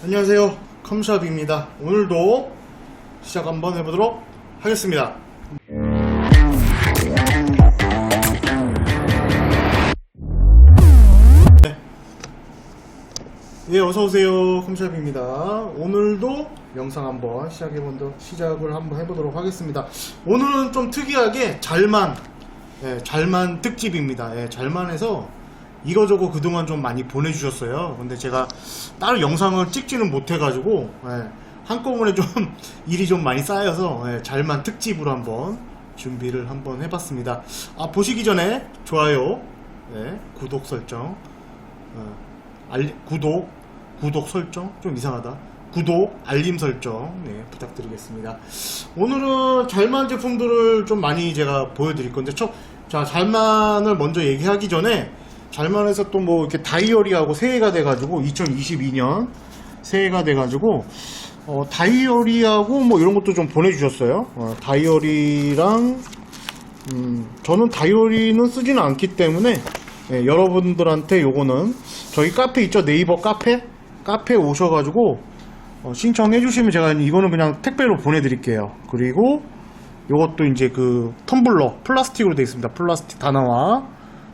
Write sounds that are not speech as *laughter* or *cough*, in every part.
안녕하세요. 컴샵입니다. 오늘도 시작 한번 해보도록 하겠습니다. 네. 예 어서오세요. 컴샵입니다. 오늘도 영상 한번 시작해본다 시작을 한번 해보도록 하겠습니다. 오늘은 좀 특이하게 잘만 예, 잘만 특집입니다. 예, 잘만해서 이거저거 그동안 좀 많이 보내주셨어요. 근데 제가 따로 영상을 찍지는 못해가지고 예, 한꺼번에 좀 *laughs* 일이 좀 많이 쌓여서 예, 잘만 특집으로 한번 준비를 한번 해봤습니다. 아 보시기 전에 좋아요, 예, 구독 설정, 어, 알, 구독, 구독 설정 좀 이상하다. 구독, 알림 설정 네, 부탁드리겠습니다. 오늘은 잘만 제품들을 좀 많이 제가 보여드릴 건데, 첫, 자 잘만을 먼저 얘기하기 전에 잘만 해서 또 뭐 이렇게 다이어리하고 새해가 돼가지고 2022년 새해가 돼가지고 어, 다이어리하고 뭐 이런 것도 좀 보내주셨어요. 어, 다이어리랑 음, 저는 다이어리는 쓰지는 않기 때문에 예, 여러분들한테 요거는 저희 카페 있죠 네이버 카페 카페 오셔가지고 어, 신청해 주시면 제가 이거는 그냥 택배로 보내드릴게요. 그리고 요것도 이제 그 텀블러 플라스틱으로 되어 있습니다. 플라스틱 다 나와.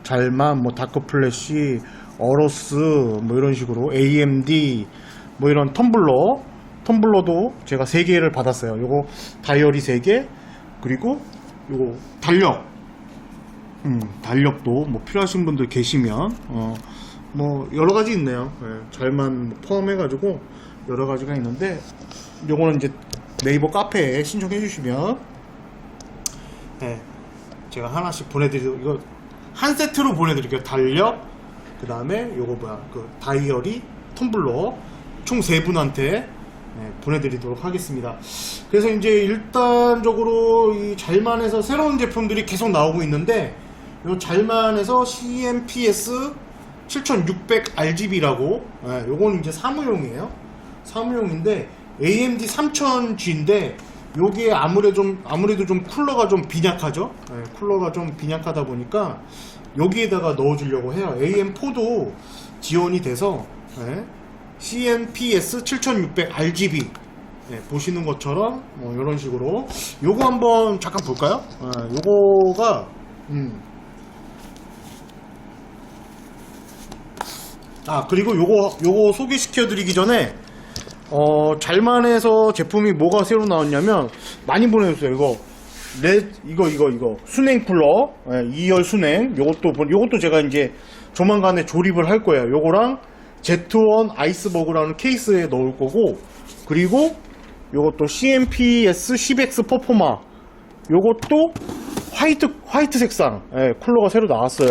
잘만 뭐 다크 플래시 어로스 뭐 이런 식으로 AMD 뭐 이런 텀블러. 텀블러도 제가 3개를 받았어요. 요거 다이어리 3개 그리고 요거 달력. 음, 달력도 뭐 필요하신 분들 계시면 어, 뭐 여러 가지 있네요. 예, 잘만 뭐 포함해 가지고 여러 가지가 있는데 요거는 이제 네이버 카페에 신청해 주시면 예, 제가 하나씩 보내드리도록 이거 한 세트로 보내드릴게요. 달력, 그 다음에 요거 뭐야, 그 다이어리, 텀블러 총 세 분한테 네, 보내드리도록 하겠습니다. 그래서 이제 일단적으로 이 잘만해서 새로운 제품들이 계속 나오고 있는데 요 잘만해서 CMPS 7600 RGB라고 예, 요건 이제 사무용이에요. 사무용인데 AMD 3000G인데 요게 아무래도 좀 아무래도 좀 쿨러가 좀 빈약하죠. 예, 쿨러가 좀 빈약하다 보니까 여기에다가 넣어주려고 해요. AM4도 지원이 돼서 예, CMPS 7600 RGB 예, 보시는 것처럼 뭐 이런 식으로 요거 한번 잠깐 볼까요? 예, 요거가 음. 아 그리고 요거 요거 소개시켜 드리기 전에 어 잘만해서 제품이 뭐가 새로 나왔냐면 많이 보내줬어요 이거. 레 이거 이거 이거. 순행 쿨러. 예, 2열 순행. 요것도 보- 요것도 제가 이제 조만간에 조립을 할 거예요. 요거랑 Z1 아이스버그라는 케이스에 넣을 거고 그리고 요것도 CMPS 10X 퍼포마. 요것도 화이트 화이트 색상. 예, 쿨러가 새로 나왔어요.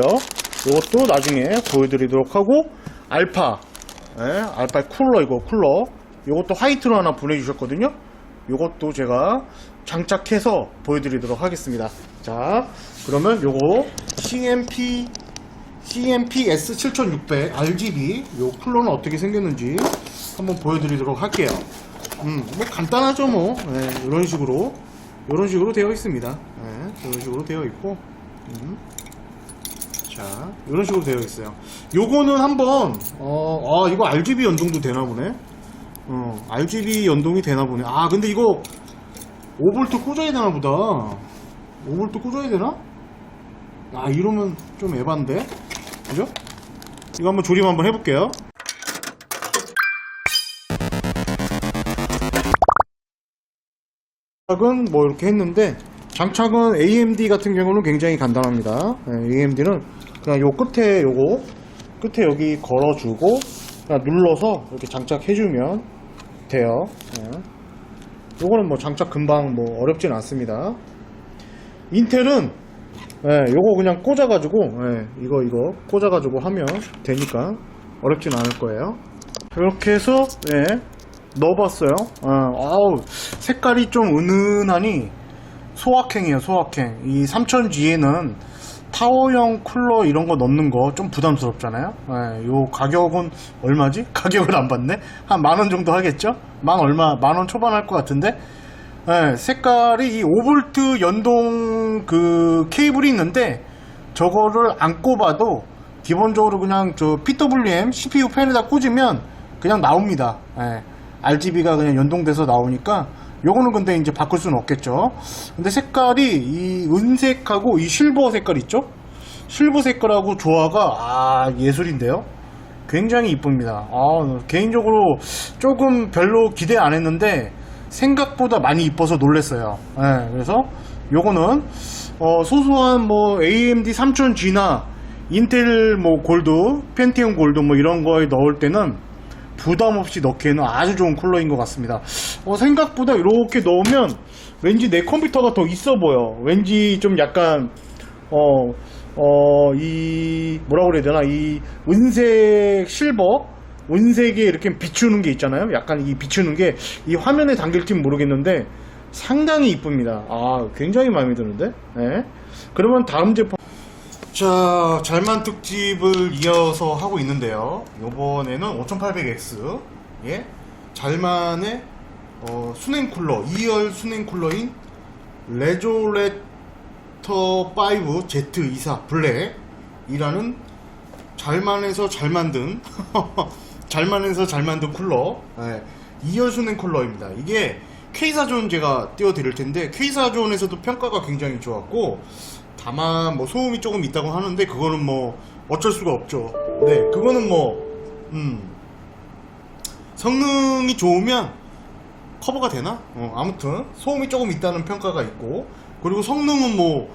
요것도 나중에 보여드리도록 하고 알파. 예, 알파 쿨러 이거 쿨러 요것도 화이트로 하나 보내주셨거든요. 요것도 제가 장착해서 보여드리도록 하겠습니다. 자 그러면 요거 CMP CMPS 7600 RGB 요 쿨러는 어떻게 생겼는지 한번 보여드리도록 할게요. 음, 뭐 간단하죠 뭐. 예, 이런 식으로. 이런 식으로 되어 있습니다. 예, 이런 식으로 되어 있고. 음. 자 이런 식으로 되어 있어요. 요거는 한번 어, 아 이거 RGB 연동도 되나 보네 어 RGB 연동이 되나 보네 아 근데 이거 5V 꽂아야 되나 보다 5V 꽂아야 되나? 아 이러면 좀 에반데 그죠? 이거 한번 조립 한번 해볼게요 장착은 뭐 이렇게 했는데 장착은 AMD 같은 경우는 굉장히 간단합니다. AMD는 그냥 요 끝에 요거 끝에 여기 걸어주고 그냥 눌러서 이렇게 장착해주면 돼요. 예. 요거는 뭐 장착 금방 뭐 어렵진 않습니다. 인텔은 예, 요거 그냥 꽂아가지고 예, 이거 이거 꽂아가지고 하면 되니까 어렵진 않을 거예요. 이렇게 해서 예, 넣어봤어요. 어, 아우 색깔이 좀 은은하니 소확행이에요. 소확행. 이 3000G에는 타워형 쿨러 이런 거 넣는 거 좀 부담스럽잖아요. 예, 요 가격은 얼마지? *laughs* 가격을 안 봤네. 한 만 원 정도 하겠죠? 만 얼마? 만 원 초반 할 것 같은데. 예, 색깔이 이 5V 연동 그 케이블이 있는데 저거를 안 꼽아도 기본적으로 그냥 저 PWM CPU 팬에다 꽂으면 그냥 나옵니다. 예. RGB가 그냥 연동돼서 나오니까 요거는 근데 이제 바꿀 수는 없겠죠. 근데 색깔이 이 은색하고 이 실버 색깔 있죠? 실버 색깔하고 조화가 아 예술인데요. 굉장히 이쁩니다. 아, 개인적으로 조금 별로 기대 안 했는데 생각보다 많이 이뻐서 놀랐어요. 예, 그래서 요거는 어, 소소한 뭐 AMD 3000G나 인텔 뭐 골드, 펜티움 골드 뭐 이런 거에 넣을 때는 부담 없이 넣기에는 아주 좋은 쿨러인 것 같습니다. 어, 생각보다 이렇게 넣으면 왠지 내 컴퓨터가 더 있어 보여. 왠지 좀 약간 어, 어, 이, 뭐라고 그래야 되나, 이 은색 실버, 은색에 이렇게 비추는 게 있잖아요. 약간 이 비추는 게 이 화면에 담길진 모르겠는데 상당히 이쁩니다. 아, 굉장히 마음에 드는데? 네. 그러면 다음 제품. 자, 잘만 특집을 이어서 하고 있는데요. 요번에는 5800X. 예. 잘만의 어, 수냉 쿨러, 2열 수냉 쿨러인 레조레 터5 Z24 블랙이라는 잘만해서 잘 만든 *laughs* 잘만해서 잘 만든 쿨러 네, 2열 수냉 쿨러입니다. 이게 K사존 제가 띄워드릴 텐데 K사존에서도 평가가 굉장히 좋았고 다만 뭐 소음이 조금 있다고 하는데 그거는 뭐 어쩔 수가 없죠. 네, 그거는 뭐 음, 성능이 좋으면 커버가 되나? 어, 아무튼 소음이 조금 있다는 평가가 있고 그리고 성능은 뭐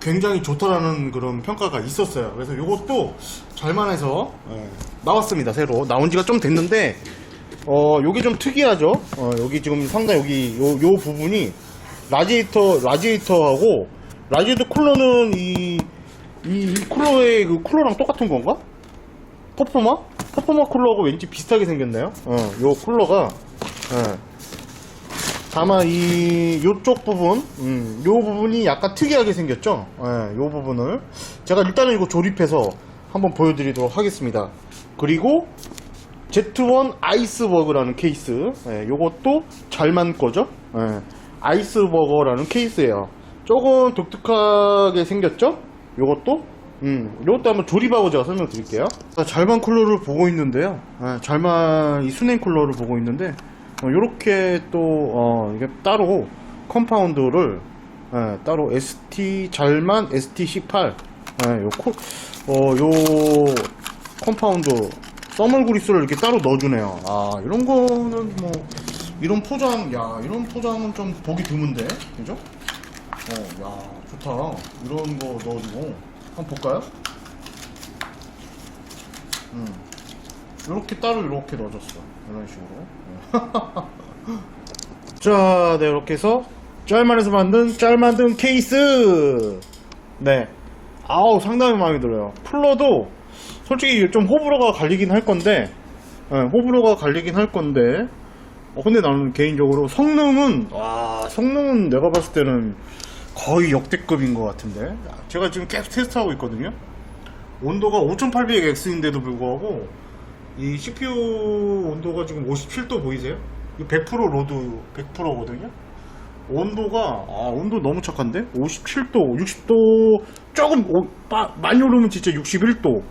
굉장히 좋다라는 그런 평가가 있었어요. 그래서 이것도 잘만해서 예, 나왔습니다. 새로 나온 지가 좀 됐는데 어 요게 좀 특이하죠. 어 여기 지금 상당 여기 요, 요 부분이 라지에이터 라지에이터하고 라지에이터 쿨러는 이, 이, 이 쿨러의 그 쿨러랑 똑같은 건가? 퍼포마? 퍼포마 쿨러하고 왠지 비슷하게 생겼나요? 어, 요 쿨러가 예. 다만 이 요쪽 부분, 음, 요 부분이 약간 특이하게 생겼죠. 예, 요 부분을 제가 일단은 이거 조립해서 한번 보여드리도록 하겠습니다. 그리고 Z1 아이스버거라는 케이스, 예, 요것도 잘만 거죠. 예, 아이스버거라는 케이스예요. 조금 독특하게 생겼죠. 요것도, 음, 요것도 한번 조립하고 제가 설명 드릴게요. 자, 잘만 쿨러를 보고 있는데요. 예, 잘만 이 수냉 쿨러를 보고 있는데. 어, 요렇게 또, 어, 이게 따로 컴파운드를, 예, 따로 ST, 잘만 ST18, 예, 요 코, 어, 요 컴파운드, 써멀 그리스를 이렇게 따로 넣어주네요. 아, 이런 거는 뭐, 이런 포장, 야, 이런 포장은 좀 보기 드문데, 그죠? 어, 야, 좋다. 이런 거 넣어주고. 한번 볼까요? 음. 이렇게 따로 이렇게 넣어줬어. 이런 식으로. *laughs* 자, 네, 이렇게 해서 짤만에서 만든 짤 만든 케이스. 네. 아우, 상당히 마음에 들어요. 쿨러도 솔직히 좀 호불호가 갈리긴 할 건데, 네, 호불호가 갈리긴 할 건데, 어, 근데 나는 개인적으로 성능은, 와, 성능은 내가 봤을 때는 거의 역대급인 것 같은데. 제가 지금 계속 테스트하고 있거든요. 온도가 5800X인데도 불구하고 이 CPU 온도가 지금 57도 보이세요? 이거 100% 로드 100%거든요. 온도가 아 온도 너무 착한데? 57도 60도 조금 오- 빠- 많이 오르면 진짜 61도.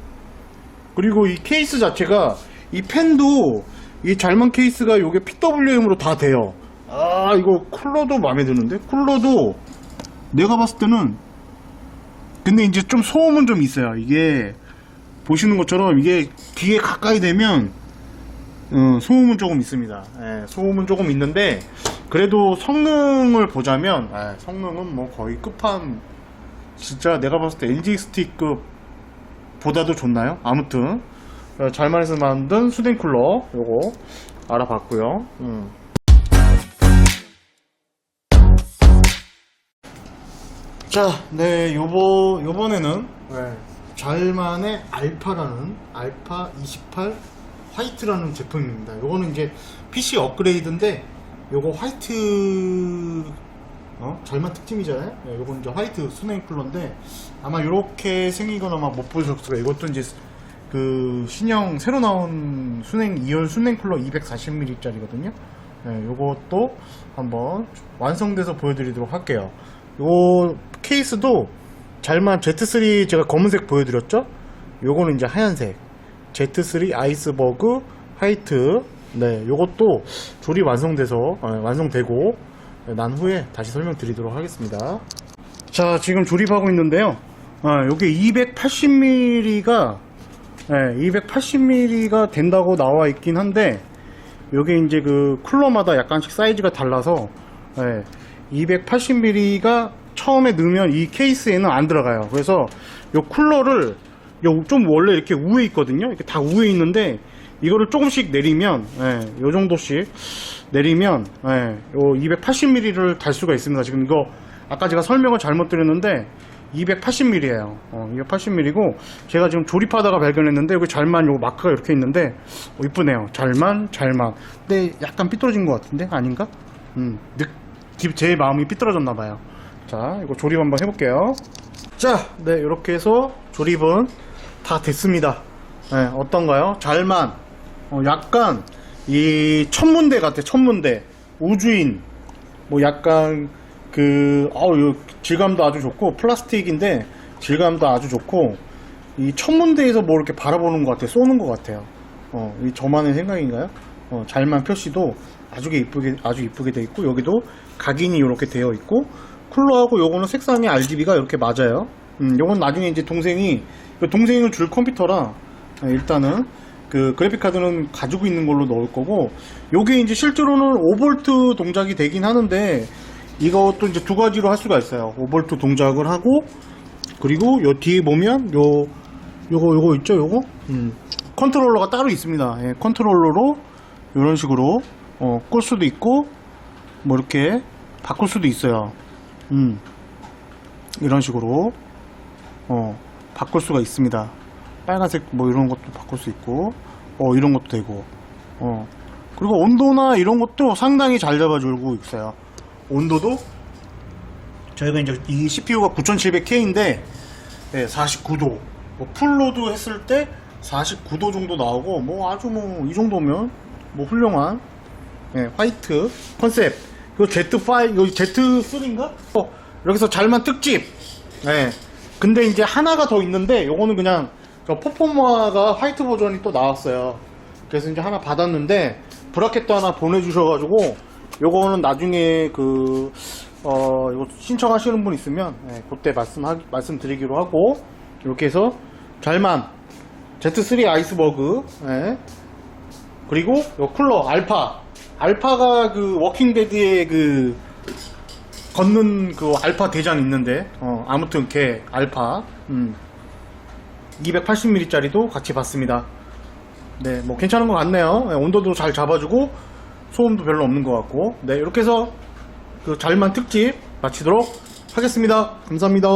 그리고 이 케이스 자체가 이 펜도 이 잘만 케이스가 요게 PWM으로 다 돼요. 아 이거 쿨러도 마음에 드는데? 쿨러도 내가 봤을 때는 근데 이제 좀 소음은 좀 있어요. 이게 보시는 것처럼 이게 귀에 가까이 되면 어, 소음은 조금 있습니다. 예, 소음은 조금 있는데 그래도 성능을 보자면 예, 성능은 뭐 거의 끝판 진짜 내가 봤을 때 LG 스틱급 보다도 좋나요? 아무튼 어, 잘만해서 만든 수댕 쿨러 요거 알아봤고요. 음. 자, 네, 요번, 요번에는, 네, 잘만의 알파라는, 알파 28 화이트라는 제품입니다. 요거는 이제 PC 업그레이드인데, 요거 화이트, 어? 잘만 특팀이잖아요? 네, 요건 이제 화이트 수냉 쿨러인데, 아마 요렇게 생기거나 못 보셨을 거예요. 이것도 이제 그 신형 새로 나온 수냉, 2열 수냉 쿨러 240ml짜리거든요. 네, 요것도 한번 완성돼서 보여드리도록 할게요. 요 케이스도 잘만 Z3 제가 검은색 보여드렸죠? 요거는 이제 하얀색 Z3 아이스버그 화이트. 네, 요것도 조립 완성돼서, 어, 완성되고, 네, 난 후에 다시 설명드리도록 하겠습니다. 자, 지금 조립하고 있는데요. 아, 요게 280mm가, 네, 280mm가 된다고 나와 있긴 한데, 요게 이제 그 쿨러마다 약간씩 사이즈가 달라서, 네, 280mm가 처음에 넣으면 이 케이스에는 안 들어가요. 그래서 요 쿨러를 요 좀 원래 이렇게 우에 있거든요. 이렇게 다 우에 있는데 이거를 조금씩 내리면 예, 요 정도씩 내리면 예, 요 280mm를 달 수가 있습니다. 지금 이거 아까 제가 설명을 잘못 드렸는데 280mm예요. 어, 280mm고 제가 지금 조립하다가 발견했는데 여기 잘만 요 마크가 이렇게 있는데 어, 이쁘네요. 잘만 잘만. 근데 약간 삐뚤어진 것 같은데 아닌가? 음, 제 마음이 삐뚤어졌나 봐요. 자, 이거 조립 한번 해볼게요. 자, 네, 이렇게 해서 조립은 다 됐습니다. 네, 어떤가요? 잘만. 어, 약간 이 천문대 같아, 천문대. 우주인. 뭐 약간 그, 아우, 요 질감도 아주 좋고, 플라스틱인데 질감도 아주 좋고, 이 천문대에서 뭐 이렇게 바라보는 것 같아, 쏘는 것 같아요. 어, 이 저만의 생각인가요? 어, 잘만 표시도 아주 이쁘게, 아주 이쁘게 돼 있고, 여기도 각인이 이렇게 되어 있고, 쿨러하고 요거는 색상이 RGB가 이렇게 맞아요. 음, 요건 나중에 이제 동생이, 그 동생을 줄 컴퓨터라, 예, 일단은, 그 그래픽 카드는 가지고 있는 걸로 넣을 거고, 요게 이제 실제로는 5V 동작이 되긴 하는데, 이것도 이제 두 가지로 할 수가 있어요. 5V 동작을 하고, 그리고 요 뒤에 보면, 요, 요거, 요거 있죠, 요거? 음, 컨트롤러가 따로 있습니다. 예, 컨트롤러로, 이런 식으로, 어, 끌 수도 있고, 뭐 이렇게 바꿀 수도 있어요. 음, 이런 식으로 어 바꿀 수가 있습니다. 빨간색 뭐 이런 것도 바꿀 수 있고, 어 이런 것도 되고, 어 그리고 온도나 이런 것도 상당히 잘 잡아주고 있어요. 온도도 저희가 이제 이 CPU가 9700K인데 49도, 뭐 풀로드 했을 때 49도 정도 나오고, 뭐 아주 뭐 이 정도면 뭐 훌륭한 예, 화이트 컨셉. 이거 Z5, 이거 Z3인가? 어, 여기서 잘만 특집. 예. 근데 이제 하나가 더 있는데, 요거는 그냥, 저 퍼포머가 화이트 버전이 또 나왔어요. 그래서 이제 하나 받았는데, 브라켓도 하나 보내주셔가지고, 요거는 나중에 그, 어, 이거 신청하시는 분 있으면, 예, 그때 말씀하, 말씀드리기로 하고, 이렇게 해서, 잘만, Z3 아이스버그, 예. 그리고 요 쿨러 알파 알파가 그 워킹데드의 그 걷는 그 알파 대장 있는데 어 아무튼 걔 알파 음 280mm짜리도 같이 봤습니다. 네 뭐 괜찮은 것 같네요. 네, 온도도 잘 잡아주고 소음도 별로 없는 것 같고. 네 이렇게 해서 그 잘만 특집 마치도록 하겠습니다. 감사합니다